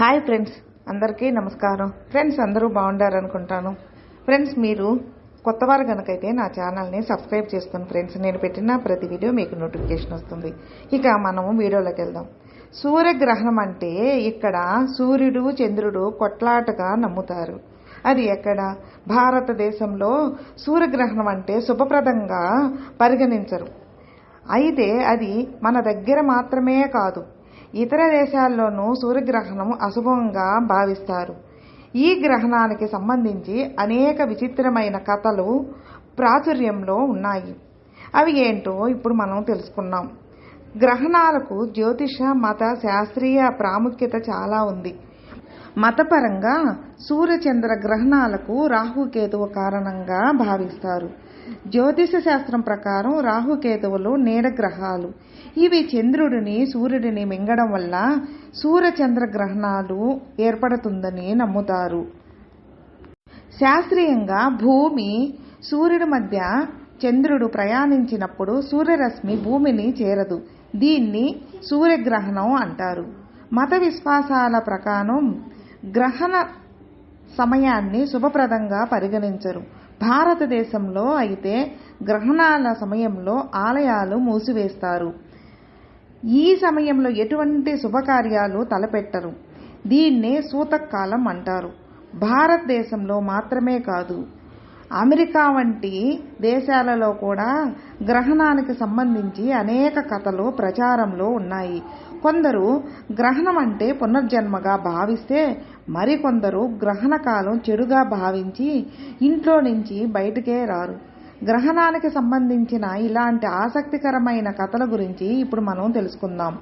Hi friends అందరికీ నమస్కారం. Friends అందరూ బాగుండారు అనుకుంటాను ఫ్రెండ్స్ మీరు కొత్తవారు కనుకైతే నా ఛానల్ని సబ్స్క్రైబ్ చేసుకోండి ఫ్రెండ్స్ నేను పెట్టిన ప్రతి వీడియో మీకు నోటిఫికేషన్ వస్తుంది. ఇక మనము వీడియోలోకి వెళ్దాం. సూర్యగ్రహణం అంటే ఇక్కడ సూర్యుడు చంద్రుడు కొట్లాటగా నమ్ముతారు. అది ఎక్కడ? భారతదేశంలో సూర్యగ్రహణం అంటే శుభప్రదంగా పరిగణించరు. అయితే అది మన దగ్గర మాత్రమే కాదు. ఇతర దేశాల్లోనూ సూర్యగ్రహణం అశుభంగా భావిస్తారు. ఈ గ్రహణానికి సంబంధించి అనేక విచిత్రమైన కథలు ప్రాచుర్యంలో ఉన్నాయి. అవి ఏంటో ఇప్పుడు మనం తెలుసుకున్నాం గ్రహణాలకు జ్యోతిష మత శాస్త్రీయ ప్రాముఖ్యత చాలా ఉంది. మతపరంగా సూర్యచంద్ర గ్రహణాలకు రాహుకేతువు కారణంగా భావిస్తారు. జ్యోతిష శాస్త్రం ప్రకారం రాహుకేతువులు నీడ గ్రహాలు ఇవి చంద్రుడిని సూర్యుడిని మింగడం వల్ల సూర్యచంద్ర గ్రహణాలు ఏర్పడుతుందని నమ్ముతారు. శాస్త్రీయంగా భూమి సూర్యుడి మధ్య చంద్రుడు ప్రయాణించినప్పుడు సూర్యరశ్మి భూమిని చేరదు. దీన్ని సూర్యగ్రహణం అంటారు. మత విశ్వాసాల ప్రకారం గ్రహణ సమయాన్ని శుభప్రదంగా పరిగణించరు. భారతదేశంలో అయితే గ్రహణాల సమయంలో ఆలయాలు మూసివేస్తారు. ఈ సమయంలో ఎటువంటి శుభకార్యాలు తలపెట్టరు. దీన్నే సూతకాలం అంటారు. భారతదేశంలో మాత్రమే కాదు. అమెరికా వంటి దేశాలలో కూడా గ్రహణానికి సంబంధించి అనేక కథలు ప్రచారంలో ఉన్నాయి. కొందరు గ్రహణం అంటే పునర్జన్మగా భావిస్తే మరికొందరు గ్రహణ కాలం చెడుగా భావించి ఇంట్లో నుంచి బయటకే రారు. గ్రహణానికి సంబంధించిన ఇలాంటి ఆసక్తికరమైన కథల గురించి ఇప్పుడు మనం తెలుసుకుందాం.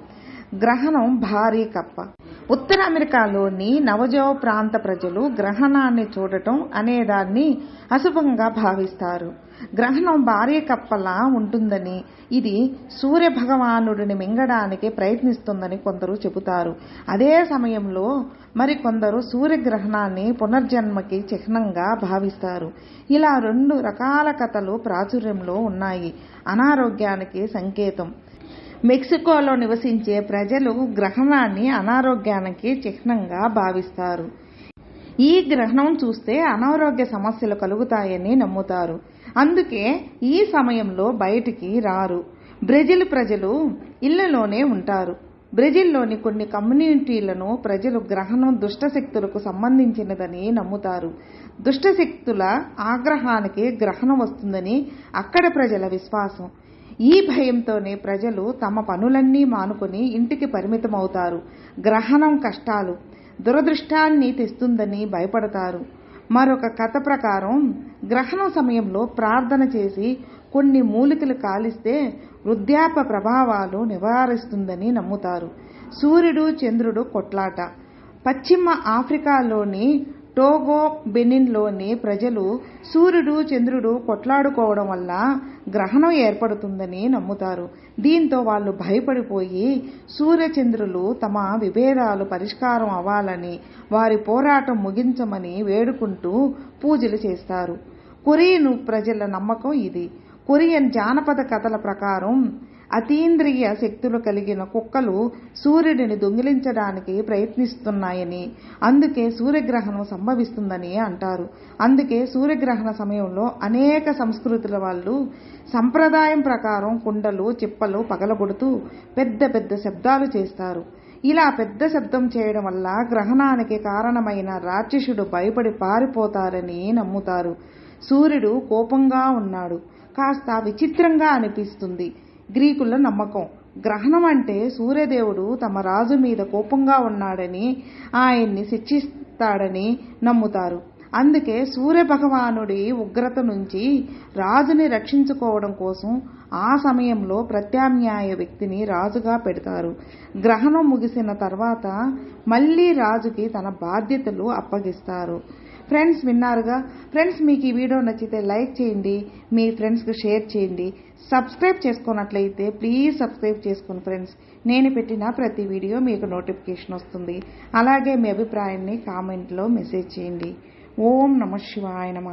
గ్రహణం భారీ కప్ప. ఉత్తర అమెరికాలోని నవజో ప్రాంత ప్రజలు గ్రహణాన్ని చూడటం అనేదాన్ని అశుభంగా భావిస్తారు. గ్రహణం భారీ కప్పలా ఉంటుందని ఇది సూర్య భగవానుడిని మింగడానికి ప్రయత్నిస్తుందని కొందరు చెబుతారు. అదే సమయంలో మరికొందరు సూర్యగ్రహణాన్ని పునర్జన్మకి చిహ్నంగా భావిస్తారు. ఇలా రెండు రకాల కథలు ప్రాచుర్యంలో ఉన్నాయి. అనారోగ్యానికి సంకేతం. మెక్సికోలో నివసించే ప్రజలు గ్రహణాన్ని అనారోగ్యానికి చిహ్నంగా భావిస్తారు. ఈ గ్రహణం చూస్తే అనారోగ్య సమస్యలు కలుగుతాయని నమ్ముతారు. అందుకే ఈ సమయంలో బయటికి రారు. బ్రెజిల్ ప్రజలు ఇళ్ళలోనే ఉంటారు. బ్రెజిల్లోని కొన్ని కమ్యూనిటీలను ప్రజలు గ్రహణం దుష్టశక్తులకు సంబంధించినదని నమ్ముతారు. దుష్టశక్తుల ఆగ్రహానికి గ్రహణం వస్తుందని అక్కడ ప్రజల విశ్వాసం. ఈ భయంతోనే ప్రజలు తమ పనులన్నీ మానుకొని ఇంటికి పరిమితమవుతారు. గ్రహణం కష్టాలు. దురదృష్టాన్ని తెస్తుందని భయపడతారు. మరొక కథ ప్రకారం గ్రహణం సమయంలో ప్రార్థన చేసి కొన్ని మూలికలు కాలిస్తే వృద్ధాప ప్రభావాలు నివారిస్తుందని నమ్ముతారు. సూర్యుడు చంద్రుడు కొట్లాట. పశ్చిమ ఆఫ్రికాలోని టోగో బెనిన్లోని ప్రజలు సూర్యుడు చంద్రుడు కొట్లాడుకోవడం వల్ల గ్రహణం ఏర్పడుతుందని నమ్ముతారు. దీంతో వాళ్ళు భయపడిపోయి సూర్యచంద్రులు తమ విభేదాలు పరిష్కారం అవ్వాలని వారి పోరాటం ముగించమని వేడుకుంటూ పూజలు చేస్తారు. కొరియన్ ప్రజల నమ్మకం ఇది. కొరియన్ జానపద కథల ప్రకారం అతీంద్రియ శక్తులు కలిగిన కుక్కలు సూర్యుడిని దొంగిలించడానికి ప్రయత్నిస్తున్నాయని అందుకే సూర్యగ్రహణం సంభవిస్తుందని అంటారు. అందుకే సూర్యగ్రహణ సమయంలో అనేక సంస్కృతుల వాళ్ళు సంప్రదాయం ప్రకారం కుండలు చిప్పలు పగలగొడుతూ పెద్ద పెద్ద శబ్దాలు చేస్తారు. ఇలా పెద్ద శబ్దం చేయడం వల్ల గ్రహణానికి కారణమైన రాక్షసుడు భయపడి పారిపోతారని నమ్ముతారు. సూర్యుడు కోపంగా ఉన్నాడు. కాస్త విచిత్రంగా అనిపిస్తుంది. గ్రీకుల నమ్మకం. గ్రహణం అంటే సూర్యదేవుడు తమ రాజు మీద కోపంగా ఉన్నాడని ఆయన్ని శిక్షిస్తాడని నమ్ముతారు. అందుకే సూర్య భగవానుడి ఉగ్రత నుంచి రాజుని రక్షించుకోవడం కోసం ఆ సమయంలో ప్రత్యామ్నాయ వ్యక్తిని రాజుగా పెడతారు. గ్రహణం ముగిసిన తర్వాత మళ్ళీ రాజుకి తన బాధ్యతలు అప్పగిస్తారు. ఫ్రెండ్స్ విన్నారుగా ఫ్రెండ్స్ మీకు ఈ వీడియో నచ్చితే లైక్ చేయండి మీ ఫ్రెండ్స్కి షేర్ చేయండి. సబ్స్క్రైబ్ చేసుకున్నట్లయితే ప్లీజ్ సబ్స్క్రైబ్ చేసుకోండి ఫ్రెండ్స్. నేను పెట్టిన ప్రతి వీడియో మీకు నోటిఫికేషన్ వస్తుంది. అలాగే మీ అభిప్రాయాన్ని కామెంట్లో మెసేజ్ చేయండి. ఓం నమ శివాయ నమ.